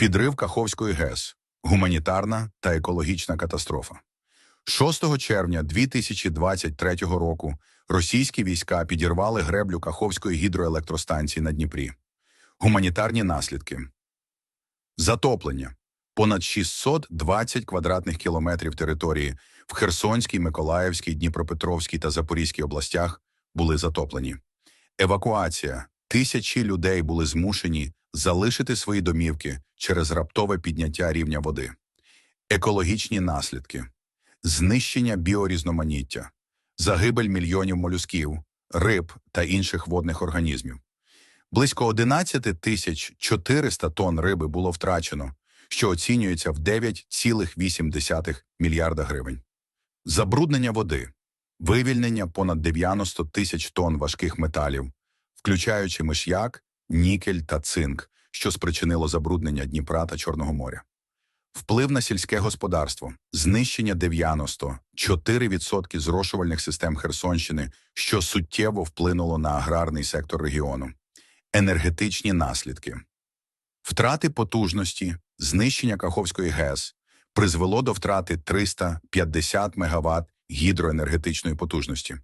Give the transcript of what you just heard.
Підрив Каховської ГЕС, гуманітарна та екологічна катастрофа. 6 червня 2023 року російські війська підірвали греблю Каховської гідроелектростанції на Дніпрі. Гуманітарні наслідки. Затоплення. Понад 620 квадратних кілометрів території в Херсонській, Миколаївській, Дніпропетровській та Запорізькій областях були затоплені. Евакуація. Тисячі людей були змушені залишити свої домівки через раптове підняття рівня води. Екологічні наслідки. Знищення біорізноманіття, загибель мільйонів молюсків, риб та інших водних організмів. Близько 11 тисяч 400 тонн риби було втрачено, що оцінюється в 9,8 мільярда гривень. Забруднення води, вивільнення понад 90 тисяч тонн важких металів, включаючи миш'як, нікель та цинк, що спричинило забруднення Дніпра та Чорного моря. Вплив на сільське господарство, знищення 94% зрошувальних систем Херсонщини, що суттєво вплинуло на аграрний сектор регіону, енергетичні наслідки, втрати потужності, знищення Каховської ГЕС призвело до втрати 350 МВт гідроенергетичної потужності,